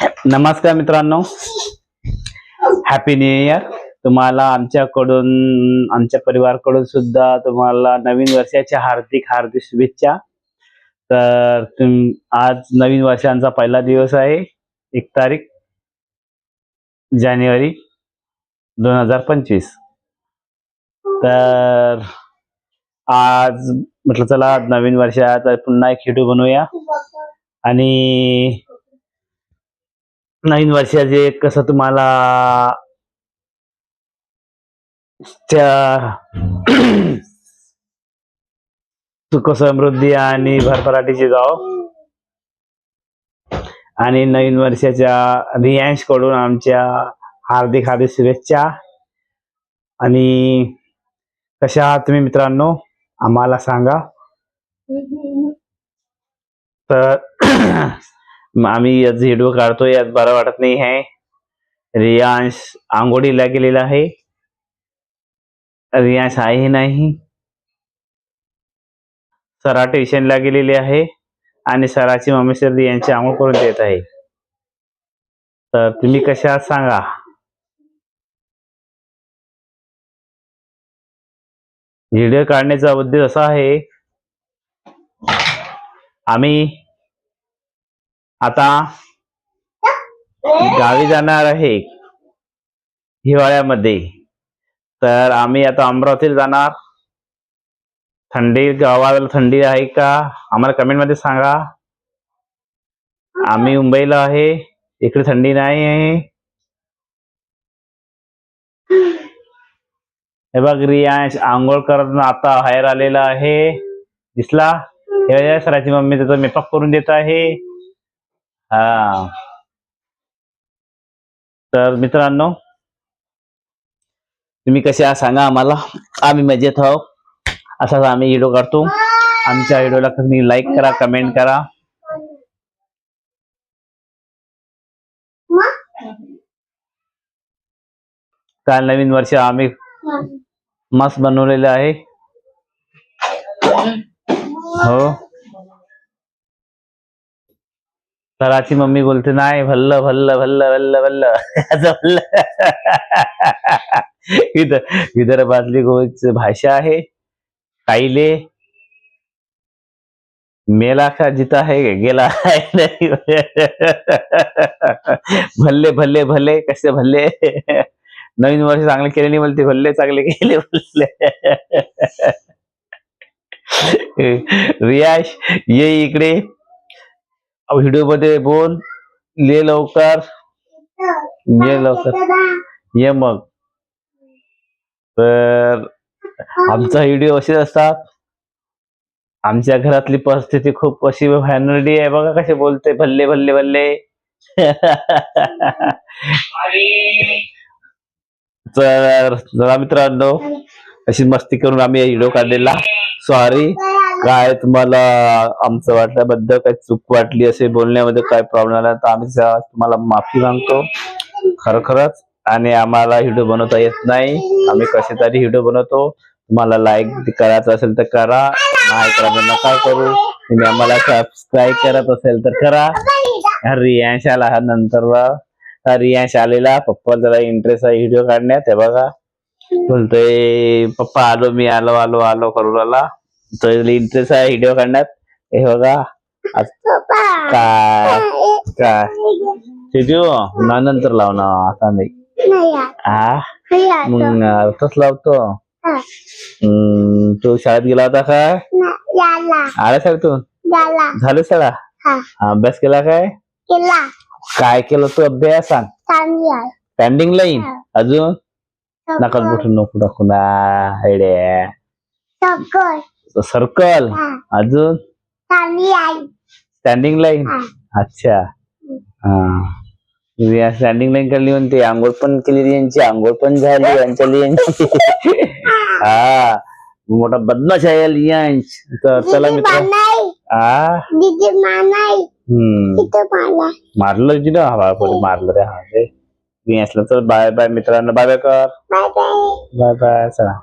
नमस्कार मित्रांनो. Happy new year तुम्हाला आमच्याकडून आमच्या परिवारकडून सुद्धा तुम्हाला नवीन वर्षाच्या हार्दिक हार्दिक शुभेच्छा. तर तुम आज नवीन वर्षांचा पहिला दिवस आहे एक तारीख जानेवारी दोन हजार पंचवीस. तर आज म्हटलं चला नवीन वर्षात पुन्हा एक व्हिडिओ बनवूया. आणि नवीन वर्षाचे कसं तुम्हाला सुख समृद्धी आणि भरभराटीची जाव आणि नवीन वर्षाच्या रियांशकडून आमच्या हार्दिक हार्दिक शुभेच्छा. आणि कशा आहात तुम्ही मित्रांनो? आम्हाला सांगा. तर आम्ही यात व्हिडिओ काढतो यात बरं वाटत नाही आहे. रियांश आंघोळीला गेलेला आहे. रियांश आहे नाही. सरा ट्युशनला गेलेली आहे आणि सराची मम्मी सर रियांची आंघोळ करून देत आहे. तर तुम्ही कशा सांगा. व्हिडिओ काढण्याचा उद्देश असा आहे. आम्ही आता गावी जाणार आहे हिवाळ्यामध्ये. तर आम्ही आता अमरावतीला जाणार. थंडी गावाला थंडी आहे का? आम्हाला कमेंटमध्ये सांगा. आम्ही मुंबईला आहे. इकडे थंडी नाही आहे. हे बघ रियांश आंघोळ करत आता बाहेर आलेला आहे. दिसला? हे सराची मम्मी त्याचा मेकअप करून देत आहे. हा. तर मित्रांनो तुम्ही कसे आहात सांगा आम्हाला. आम्ही मजेत आहोत. असाच आम्ही व्हिडिओ काढतो. आमच्या व्हिडिओला तुम्ही लाईक करा कमेंट करा. काल नवीन वर्ष आम्ही मस्त बनवलेलं आहे. हो. सराची मम्मी बोलते नाही भल्ल भल्ल भल्ल भल्ल भल्ल. भल्ल. विद विदर्भातली गोच भाषा आहे. काईले मेला का जिता है गेला है नाही. भल्ले भल्ले भले कसे भल्ले? नवीन वर्ष चांगले केले नाही बोलते भल्ले चांगले केले भल्ले रियाश ये इकडे. व्हिडिओमध्ये बोल ले लवकर ये लवकर ये मग। तर आमचा व्हिडिओ असेच असतात. आमच्या घरातली परिस्थिती खूप अशी फॅनडी आहे. बघा कसे बोलते. भल्ले भल्ले भल्ले. तर जरा मित्रांनो अशी मस्ती करून आम्ही व्हिडिओ काढलेला. सॉरी काय तुम्हाला आमचं वाटल्याबद्दल काही चूक वाटली असे बोलण्यामध्ये काय प्रॉब्लेम आला तर आम्ही तुम्हाला माफी मागतो. खरोखरच. आणि आम्हाला व्हिडिओ बनवता येत नाही. आम्ही कसे तरी व्हिडिओ बनवतो. तुम्हाला लाईक करायचं असेल तर करा. नाही करायचं नका करू. तुम्ही आम्हाला सबस्क्राईब करत असेल तर करा. रियांश आला हा नंतर रियांश आलेला. पप्पा जरा इंटरेस्ट आहे व्हिडिओ काढण्यात. हे बघा. बोलतोय पप्पा आलो मी. आलो आलो आलो करू आला तर इंटरेस्ट आहे व्हिडिओ काढण्यात. हे बघा. काय? काय? ते देऊ ना नंतर लाव ना आता नाही. आ? मग आताच लावतो. तू शाळेत गेला होता काय आला शाळेतून? झालं शाळा? हा. हा, अभ्यास केला काय? काय केलं तू? अभ्यास सांग स्टँडिंग लाईन अजून? नका कुठे नको नको ना सर्कल. अजून? स्टँडिंग लाईन अच्छा. हा. स्टँडिंग लाईन काढली म्हणते. आंघोळ पण केली यांची. आंघोळ पण झाली अंजली यांची हा. मोठा बदमाश आहे लियांच तर चला मित्र. हा मारलं तिला हा पुढे मारलं रे. हा रे मी असलं तर बाय बाय मित्रांनो. बाय बाय कर. बाय बाय चला.